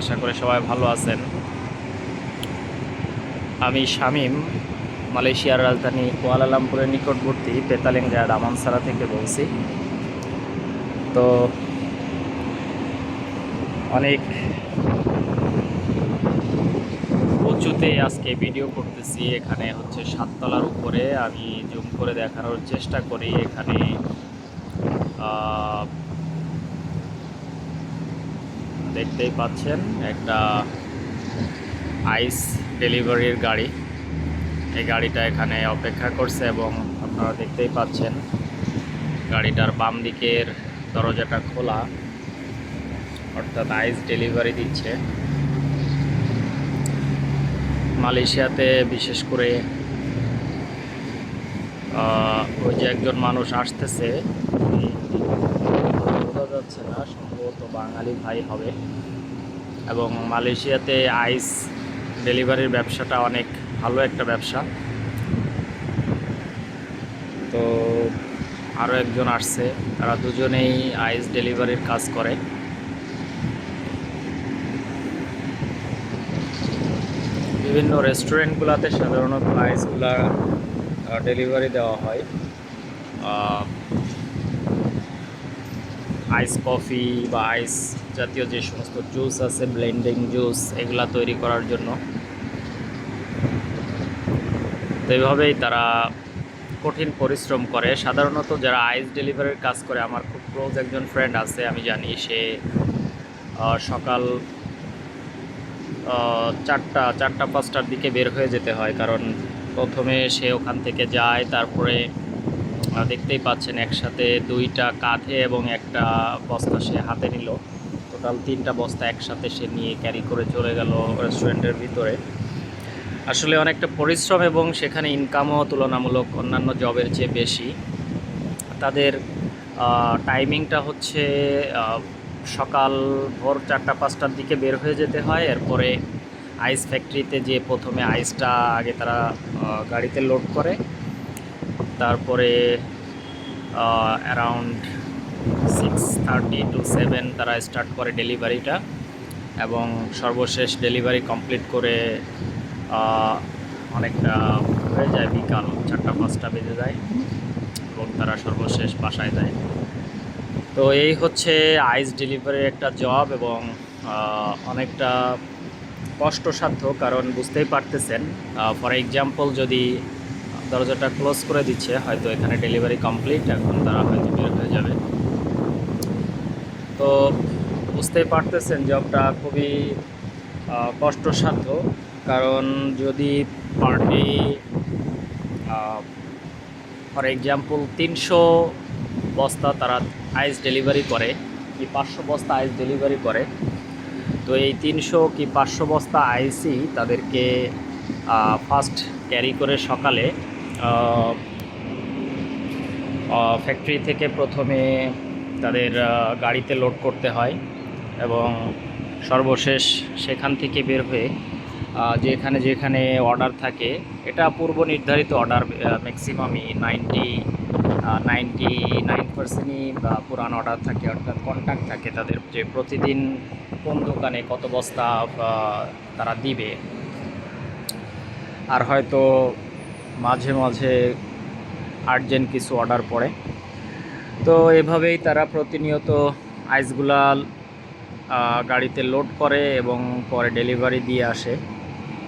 আশা করে সবাই ভালো আছেন। আমি শামীম, মালয়েশিয়ার রাজধানী কুয়ালালামপুরের নিকটবর্তী পেতালিঙ্গা ডামানসারা থেকে বলছি। তো অনেক উঁচুতে আজকে ভিডিও করতেছি, এখানে হচ্ছে সাততলার উপরে। আমি জুম করে দেখানোর চেষ্টা করি, এখানে দেখতেই পাচ্ছেন, একটা আইস ডেলিভারির গাড়ি। এই গাড়িটা এখানে অপেক্ষা করছে এবং আপনারা দেখতেই পাচ্ছেন, গাড়িটার বাম দিকের দরজাটা খোলা। অর্থাৎ আইস ডেলিভারি দিচ্ছে। মালয়েশিয়াতে বিশেষ করে ওই যে একজন মানুষ আসতেছে বোঝা যাচ্ছে না বাঙালি ভাই হবে। এবং মালয়েশিয়াতে আইস ডেলিভারির ব্যবসাটা অনেক ভালো একটা ব্যবসা। তো আরও একজন আসছে, তারা দুজনেই আইস ডেলিভারির কাজ করে। বিভিন্ন রেস্টুরেন্টগুলোতে সাধারণত আইসগুলা ডেলিভারি দেওয়া হয়। আইস কফি বা আইস জাতীয় যে সমস্ত জুস আছে ব্লেন্ডিং জুস এগুলা তৈরি করার জন্য। তো এইভাবেই তারা কঠিন পরিশ্রম করে। সাধারণত যারা আইস ডেলিভারির কাজ করে, আমার খুব ক্লোজ একজন ফ্রেন্ড আছে, আমি জানি সে সকাল চারটা চারটা, পাঁচটার দিকে বের হয়ে যেতে হয়। কারণ প্রথমে সে ওখান থেকে যায়, তারপরে আহ, দেখতেই পাচ্ছেন একসাথে দুইটা কাঁধে এবং একটা বস্তা সে হাতে নিল। টোটাল তিনটা বস্তা একসাথে সে নিয়ে ক্যারি করে চলে গেল রেস্টুরেন্টের ভিতরে। আসলে অনেকটা পরিশ্রম এবং সেখানে ইনকামও তুলনামূলক অন্যান্য জবের চেয়ে বেশি। তাদের টাইমিংটা হচ্ছে সকাল ভোর চারটা পাঁচটার দিকে বের হয়ে যেতে হয়। এরপরে আইস ফ্যাক্টরিতে যে প্রথমে আইসটা আগে তারা গাড়িতে লোড করে। তারপরে around six thirty two seven তারা স্টার্ট করে ডেলিভারিটা এবং সর্বশেষ ডেলিভারি কমপ্লিট করে অনেকটা হয়ে যায় বিকাল চারটা, পাঁচটা বেজে যায় এবং তারা সর্বশেষ বাসায় যায়। তো এই হচ্ছে আইস ডেলিভারির একটা জব এবং অনেকটা কষ্টসাধ্য কারণ বুঝতেই পারতেছেন। ফর এক্সাম্পল যদি দরজাটা ক্লোজ করে দিচ্ছে, হয়তো এখানে ডেলিভারি কমপ্লিট, এখন তারা হয়তো বের হয়ে যাবে। তো বুঝতেই পারতেছেন জবটা খুবই কষ্টসাধ্য, কারণ যদি পার ডে ফর এক্সাম্পল তিনশো বস্তা তারা আইস ডেলিভারি করে, কি পাঁচশো বস্তা আইস ডেলিভারি করে, তো এই তিনশো কি পাঁচশো বস্তা আইসি তাদেরকে ফার্স্ট ক্যারি করে সকালে ফ্যাক্টরি থেকে প্রথমে তাদের গাড়িতে লোড করতে হয় এবং সর্বশেষ সেখান থেকে বের হয়ে যেখানে যেখানে অর্ডার থাকে, এটা পূর্ব নির্ধারিত অর্ডার ম্যাক্সিমামই নাইনটি নাইনটি নাইন পার্সেন্টই বা পুরান অর্ডার থাকে, অর্থাৎ কন্ট্যাক্ট থাকে তাদের যে প্রতিদিন কোন দোকানে কত বস্তা তারা দিবে। আর হয়তো মাঝে মাঝে আর্জেন্ট কিছু অর্ডার পড়ে। তো এভাবেই তারা প্রতিনিয়ত আইসগুলা গাড়িতে লোড করে এবং পরে ডেলিভারি দিয়ে আসে।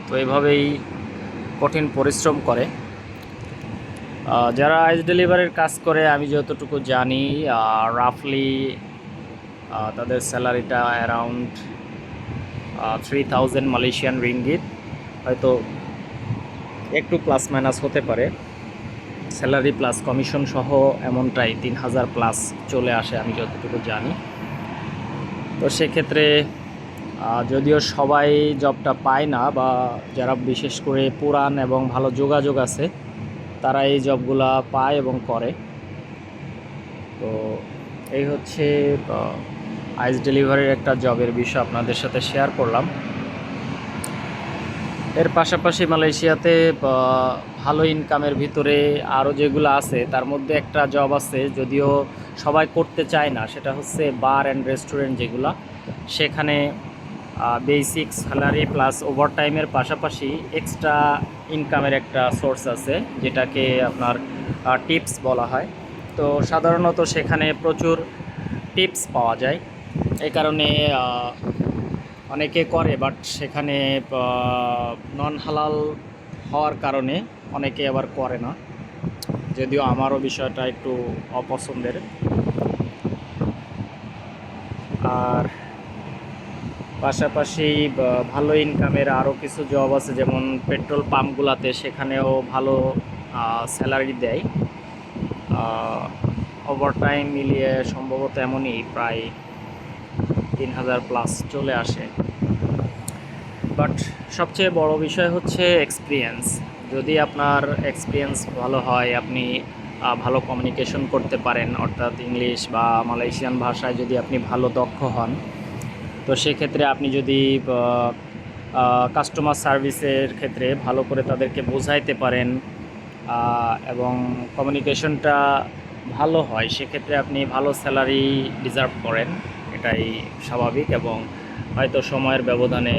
তো এভাবেই কঠিন পরিশ্রম করে। যারা আইস ডেলিভারির কাজ করে, আমি যতটুকু জানি রাফলি তাদের স্যালারিটা around three thousand Malaysian ringgit. হয়তো একটু প্লাস মাইনাস হতে পারে। স্যালারি প্লাস কমিশন সহ এমনটাই তিন হাজার প্লাস চলে আসে, আমি যতটুকু জানি। তো সেক্ষেত্রে যদিও সবাই জবটা পায় না বা যারা বিশেষ করে পুরান এবং ভালো যোগাযোগ আছে, তারা এই জবগুলা পায় এবং করে। তো এই হচ্ছে আইস ডেলিভারির একটা জবের বিষয় আপনাদের সাথে শেয়ার করলাম। এর পাশাপাশি মালয়েশিয়াতে ভালো ইনকামের ভিতরে আরও যেগুলো আছে, তার মধ্যে একটা জব আছে, যদিও সবাই করতে চায় না, সেটা হচ্ছে বার অ্যান্ড রেস্টুরেন্ট যেগুলা। সেখানে বেসিক স্যালারি প্লাস ওভারটাইমের পাশাপাশি এক্সট্রা ইনকামের একটা সোর্স আছে, যেটাকে আপনার টিপস বলা হয়। তো সাধারণত সেখানে প্রচুর টিপস পাওয়া যায়। এই কারণে অনেকে করে বাট সেখানে নন হালাল হওয়ার কারণে অনেকে আবার করে না। যদিও আমারও বিষয়টা একটু অপছন্দের। আর পাশাপাশি ভালো ইনকামের আরও কিছু জব আছে, যেমন পেট্রোল পাম্পগুলোতে সেখানেও ভালো স্যালারি দেয়। ওভারটাইম মিলিয়ে সম্ভবত এমনই প্রায় তিন হাজার প্লাস চলে আসে। বাট সবচেয়ে বড় বিষয় হচ্ছে এক্সপিরিয়েন্স যদি আপনার এক্সপিরিয়েন্স ভালো হয়, আপনি ভালো কমিউনিকেশন করতে পারেন, অর্থাৎ ইংলিশ বা মালয়েশিয়ান ভাষায় যদি আপনি ভালো দক্ষ হন, তো সেক্ষেত্রে আপনি যদি কাস্টমার সার্ভিসের ক্ষেত্রে ভালো করে তাদেরকে বোঝাইতে পারেন এবং কমিউনিকেশনটা ভালো হয়, সেক্ষেত্রে আপনি ভালো স্যালারি ডিজার্ভ করেন। এটাই স্বাভাবিক এবং হয়তো সময়ের ব্যবধানে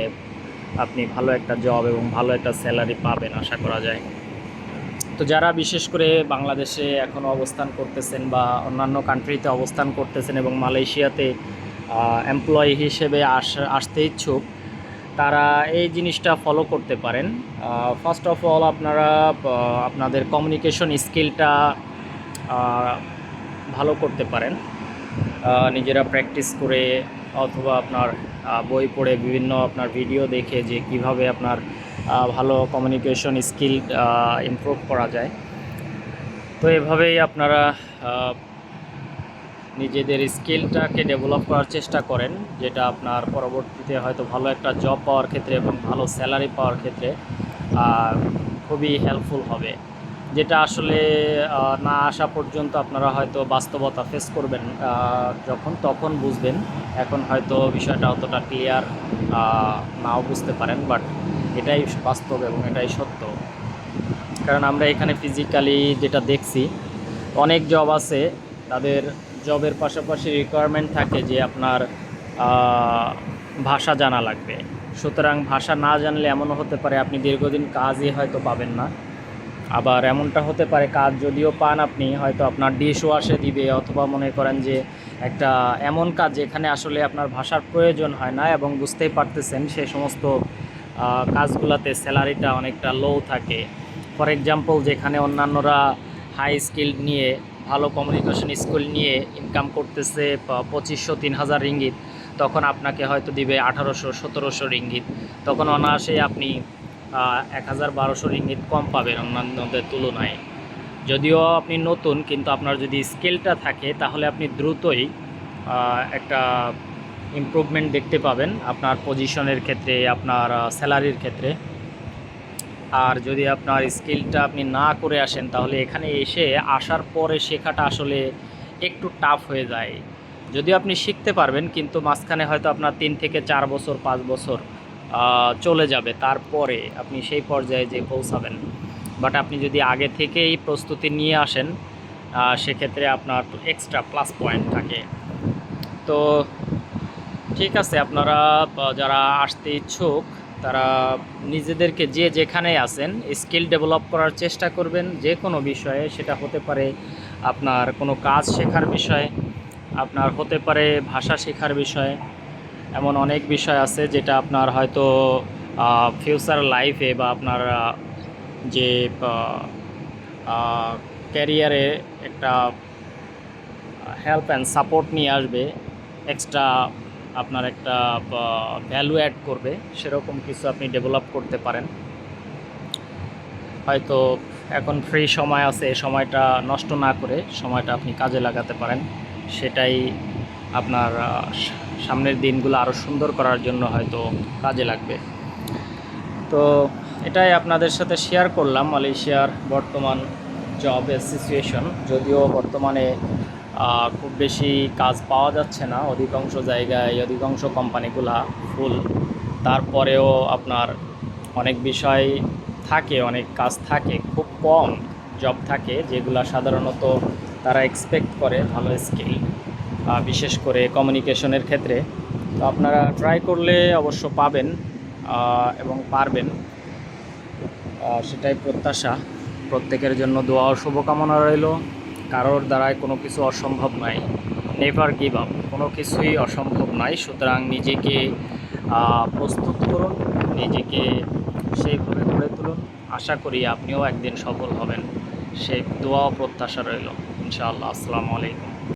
আপনি ভালো একটা জব এবং ভালো একটা স্যালারি পাবেন আশা করা যায়। তো যারা বিশেষ করে বাংলাদেশে এখনও অবস্থান করতেছেন বা অন্যান্য কান্ট্রিতে অবস্থান করতেছেন এবং মালয়েশিয়াতে এমপ্লয়ি হিসেবে আস, আসতে ইচ্ছুক, তারা এই জিনিসটা ফলো করতে পারেন। ফার্স্ট অফ অল আপনারা আপনাদের কমিউনিকেশন স্কিলটা ভালো করতে পারেন। নিজেরা প্র্যাকটিস করে অথবা আপনার বই পড়ে বিভিন্ন আপনার ভিডিও দেখে যে কীভাবে আপনার ভালো কমিউনিকেশন স্কিল ইমপ্রুভ করা যায়। তো এভাবেই আপনারা নিজেদের স্কিলটাকে ডেভেলপ করার চেষ্টা করেন, যেটা আপনার পরবর্তীতে হয়তো ভালো একটা জব পাওয়ার ক্ষেত্রে এবং ভালো স্যালারি পাওয়ার ক্ষেত্রে খুবই হেল্পফুল হবে। যেটা আসলে না আসা পর্যন্ত আপনারা হয়তো বাস্তবতা ফেস করবেন যখন তখন বুঝবেন। এখন হয়তো বিষয়টা অতটা ক্লিয়ার নাও বুঝতে পারেন বাট এটাই বাস্তব এবং এটাই সত্য। কারণ আমরা এখানে ফিজিক্যালি যেটা দেখছি, অনেক জব আছে, তাদের জবের পাশাপাশি রিকোয়ারমেন্ট থাকে যে আপনার ভাষা জানা লাগবে। সুতরাং ভাষা না জানলে এমনও হতে পারে আপনি দীর্ঘদিন কাজই হয়তো পাবেন না। আবার এমনটা হতে পারে, কাজ যদিও পান আপনি, হয়তো আপনার ডিশ ওয়াশে দিবে অথবা মনে করেন যে একটা এমন কাজ যেখানে আসলে আপনার ভাষার প্রয়োজন হয় না এবং বুঝতেই পারতেছেন সে সমস্ত কাজগুলোতে স্যালারিটা অনেকটা লো থাকে। ফর এক্সাম্পল যেখানে অন্যান্যরা হাই স্কিল নিয়ে, ভালো কমিউনিকেশন স্কিল নিয়ে ইনকাম করতেছে পঁচিশশো তিন হাজার রিঙ্গিত, তখন আপনাকে হয়তো দিবে আঠারোশো, সতেরোশো রিঙ্গিত। তখন অনায়াসে আপনি এক হাজার বারোশো রিঙ্গিত কম পাবেন অন্যান্যদের তুলনায়। যদিও আপনি নতুন, কিন্তু আপনার যদি স্কিলটা থাকে, তাহলে আপনি দ্রুতই একটা ইমপ্রুভমেন্ট দেখতে পাবেন আপনার পজিশনের ক্ষেত্রে, আপনার স্যালারির ক্ষেত্রে। আর যদি আপনার স্কিলটা আপনি না করে আসেন, তাহলে এখানে এসে আসার পরে শেখাটা আসলে একটু টাফ হয়ে যায়। যদিও আপনি শিখতে পারবেন, কিন্তু মাঝখানে হয়তো আপনার তিন থেকে চার বছর, পাঁচ বছর চলে যাবে তারপরে আপনি সেই পর্যায়ে যে পৌঁছাবেন। বাট আপনি যদি আগে থেকেই প্রস্তুতি নিয়ে আসেন সেক্ষেত্রে আপনার এক্সট্রা প্লাস পয়েন্ট থাকে। তো ঠিক আছে, আপনারা যারা আসতে ইচ্ছুক, তারা নিজেদেরকে যে যেখানে আছেন স্কিল ডেভেলপ করার চেষ্টা করবেন। যে কোনো বিষয়ে, সেটা হতে পারে আপনার কোনো কাজ শেখার বিষয়ে, আপনার হতে পারে ভাষা শেখার বিষয় এমন অনেক বিষয় আছে যেটা আপনার হয়তো ফিউচার লাইফে বা আপনার যে ক্যারিয়ারে একটা হেল্প অ্যান্ড সাপোর্ট নিয়ে আসবে এক্সট্রা আপনার একটা ভ্যালু অ্যাড করবে, সেরকম কিছু আপনি ডেভেলপ করতে পারেন। হয়তো এখন ফ্রি সময় আছে সময়টা নষ্ট না করে সময়টা আপনি কাজে লাগাতে পারেন, সেটাই আপনার সামনের দিনগুলো আরও সুন্দর করার জন্য হয়তো কাজে লাগবে। তো এটাই আপনাদের সাথে শেয়ার করলাম মালয়েশিয়ার বর্তমান জবের সিচুয়েশন যদিও বর্তমানে খুব বেশি কাজ পাওয়া যাচ্ছে না। অধিকাংশ জায়গায় অধিকাংশ কোম্পানিগুলা ফুল তারপরেও আপনার অনেক বিষয় থাকে, অনেক কাজ থাকে, খুব কম জব থাকে, যেগুলা সাধারণত তারা এক্সপেক্ট করে ভালো স্কিল বিশেষ করে কমিউনিকেশনের ক্ষেত্রে। তো আপনারা ট্রাই করলে অবশ্য পাবেন এবং পারবেন সেটাই প্রত্যাশা। প্রত্যেকের জন্য দোয়া ও শুভকামনা রইল। কারোর দ্বারাই কোনো কিছু অসম্ভব নয় নেভার গিভ আপ কোনো কিছুই অসম্ভব নয় সুতরাং নিজেকে প্রস্তুত করুন, নিজেকে সেইভাবে গড়ে তুলুন। আশা করি আপনিও একদিন সফল হবেন। সেই দোয়া প্রত্যাশা রইল। ইনশাআল্লাহ। আসসালামু আলাইকুম।